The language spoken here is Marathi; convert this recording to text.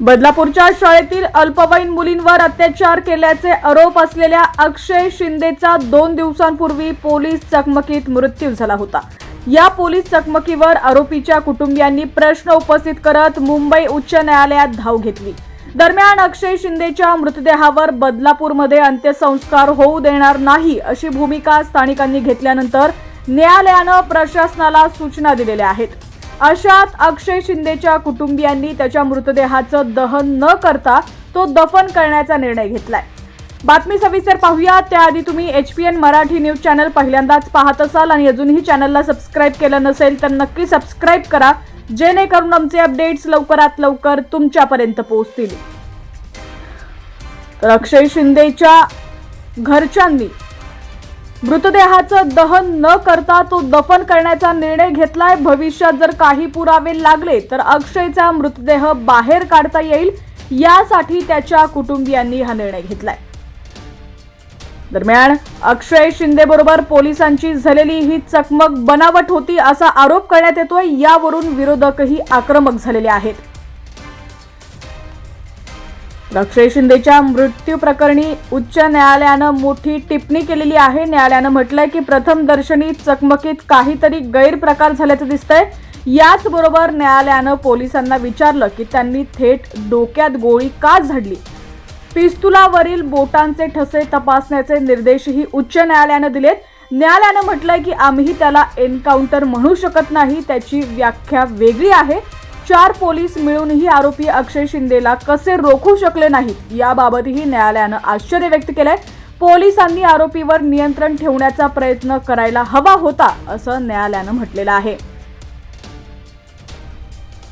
बदलापूरच्या शाळेतील अल्पवयीन मुलींवर अत्याचार केल्याचे आरोप असलेल्या अक्षय शिंदेचा दोन दिवसांपूर्वी पोलीस चकमकीत मृत्यू झाला होता. या पोलीस चकमकीवर आरोपीच्या कुटुंबियांनी प्रश्न उपस्थित करत मुंबई उच्च न्यायालयात धाव घेतली. दरम्यान अक्षय शिंदेच्या मृतदेहावर बदलापूरमध्ये अंत्यसंस्कार होऊ देणार नाही अशी भूमिका स्थानिकांनी घेतल्यानंतर न्यायालयानं प्रशासनाला सूचना दिलेल्या आहेत. अशात अक्षय शिंदेच्या कुटुंबियांनी त्याच्या मृतदेहाचं दहन न करता तो दफन करण्याचा निर्णय घेतलाय. बातमी सविस्तर पाहूया त्याआधी तुम्ही H P N Marathi news channel पहिल्यांदाच पाहत असाल आणि अजूनही चॅनलला सबस्क्राईब केलं नसेल तर नक्की सबस्क्राईब करा. जेणेकरून आमचे अपडेट्स लवकरात लवकर तुमच्यापर्यंत पोहोचतील. तर अक्षय शिंदेच्या घरच्यांनी मृतदेहाचं दहन न करता तो दफन करण्याचा निर्णय घेतलाय. भविष्यात जर काही पुरावे लागले तर अक्षयचा मृतदेह बाहेर काढता येईल. यासाठी त्याच्या कुटुंबियांनी हा निर्णय घेतलाय. दरम्यान अक्षय शिंदे बरोबर पोलिसांची झालेली ही चकमक बनावट होती असा आरोप करण्यात येतोय. यावरून विरोधकही आक्रमक झालेले आहेत. अक्षय शिंदेच्या मृत्यू प्रकरणी उच्च न्यायालयानं मोठी टिप्पणी केलेली आहे. न्यायालयानं म्हटलंय की प्रथम दर्शनी चकमकीत काहीतरी गैरप्रकार झाल्याचं दिसतंय. याचबरोबर न्यायालयानं पोलिसांना विचारलं की त्यांनी थेट डोक्यात गोळी का झाडली? पिस्तुलावरील बोटांचे ठसे तपासण्याचे निर्देशही उच्च न्यायालयानं दिलेत. न्यायालयानं म्हटलंय की आम्ही त्याला एन्काउंटर म्हणू शकत नाही. त्याची व्याख्या वेगळी आहे. चार पोलीस मिळूनही आरोपी अक्षय शिंदेला कसे रोखू शकले नाहीत याबाबतही न्यायालयानं आश्चर्य व्यक्त केलंय. पोलिसांनी आरोपीवर नियंत्रण ठेवण्याचा प्रयत्न करायला हवा होता असं न्यायालयानं म्हटलेलं आहे.